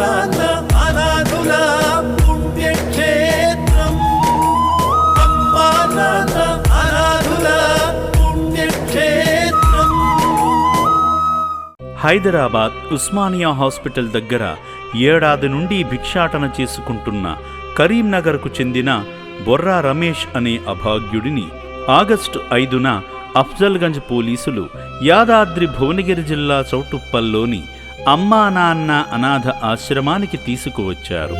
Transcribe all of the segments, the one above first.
అనాథుల పుణ్యక్షేత్రం. అనాథుల పుణ్యక్షేత్రం. హైదరాబాద్ ఉస్మానియా హాస్పిటల్ దగ్గర ఏడాది నుండి భిక్షాటన చేసుకుంటున్న కరీంనగర్కు చెందిన బొర్రా రమేష్ అనే అభాగ్యుడిని ఆగస్టు ఐదున అఫ్జల్గంజ్ పోలీసులు యాదాద్రి భువనగిరి జిల్లా చౌటుప్పల్లోని అమ్మా నాన్న అనాథ ఆశ్రమానికి తీసుకువచ్చారు.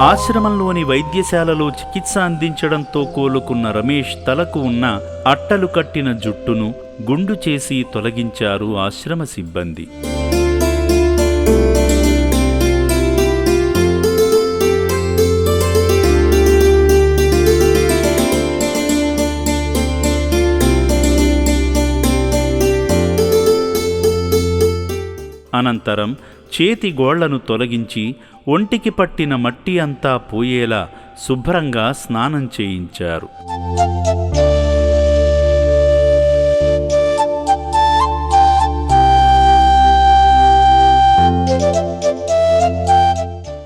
ఆశ్రమంలోని వైద్యశాలలో చికిత్స అందించడంతో కోలుకున్న రమేష్ తలకు ఉన్న అట్టలు కట్టిన జుట్టును గుండు చేసి తొలగించారు ఆశ్రమ సిబ్బంది. అనంతరం చేతి గోళ్ళను తొలగించి ఒంటికి పట్టిన మట్టి అంతా పోయేలా శుభ్రంగా స్నానం చేయించారు.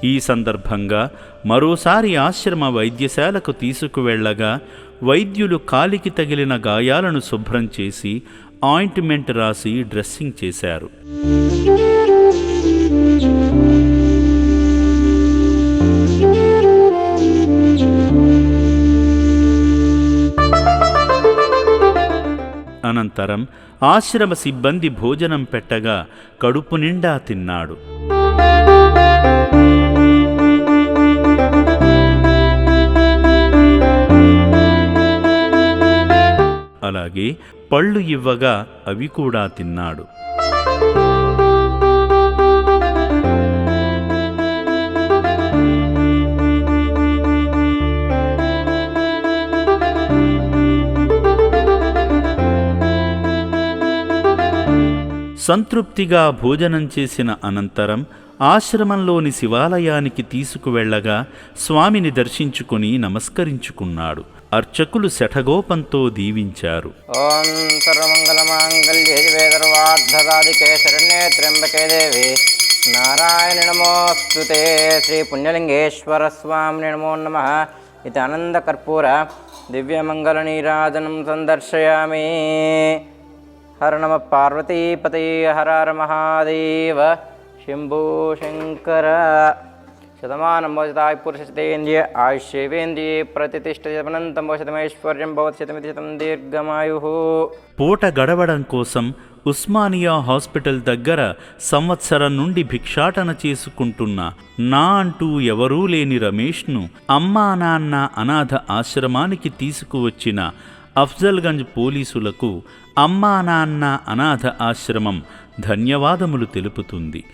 ఈ సందర్భంగా మరోసారి ఆశ్రమ వైద్యశాలకు తీసుకువెళ్ళగా వైద్యులు కాలికి తగిలిన గాయాలను శుభ్రం చేసి ఆయింట్మెంట్ రాసి డ్రెస్సింగ్ చేశారు. అనంతరం ఆశ్రమ సిబ్బంది భోజనం పెట్టగా కడుపు నిండా తిన్నాడు. అలాగే పళ్ళు ఇవ్వగా అవి కూడా తిన్నాడు. సంతృప్తిగా భోజనం చేసిన అనంతరం ఆశ్రమంలోని శివాలయానికి తీసుకువెళ్ళగా స్వామిని దర్శించుకుని నమస్కరించుకున్నాడు. అర్చకులు శఠగోపంతో దీవించారు. శ్రీ పుణ్యలింగేశ్వర నమో నమ. ఇది ఆనంద కర్పూర దివ్యమంగళ నీరాజనం సందర్శయామి. హర నమ పార్వతీపతే హర హర మహాదేవ శంభో శంకర శతమానం భవతాయ పురుషతేంద్రియ ఆయుష్యేంద్రియ ప్రతిష్ఠ శతమనంతం శతమైశ్వర్యం భవత్ శతం దీర్ఘమాయు పూట గడవడం కోసం ఉస్మానియా హాస్పిటల్ దగ్గర సంవత్సరం నుండి భిక్షాటన చేసుకుంటున్న నా అంటూ ఎవరూ లేని రమేష్ను అమ్మా నాన్న అనాథ ఆశ్రమానికి తీసుకువచ్చిన అఫ్జల్గంజ్ పోలీసులకు అమ్మా నాన్న అనాథ ఆశ్రమం ధన్యవాదములు తెలుపుతుంది.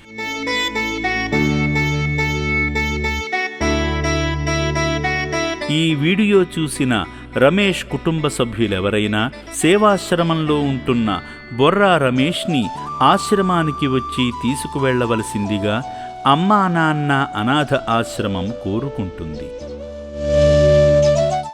ఈ వీడియో చూసిన రమేష్ కుటుంబ సభ్యులెవరైనా సేవాశ్రమంలో ఉంటున్న బొర్రా రమేష్ని ఆశ్రమానికి వచ్చి తీసుకువెళ్ళవలసిందిగా అమ్మా నాన్న అనాథ ఆశ్రమం కోరుకుంటుంది.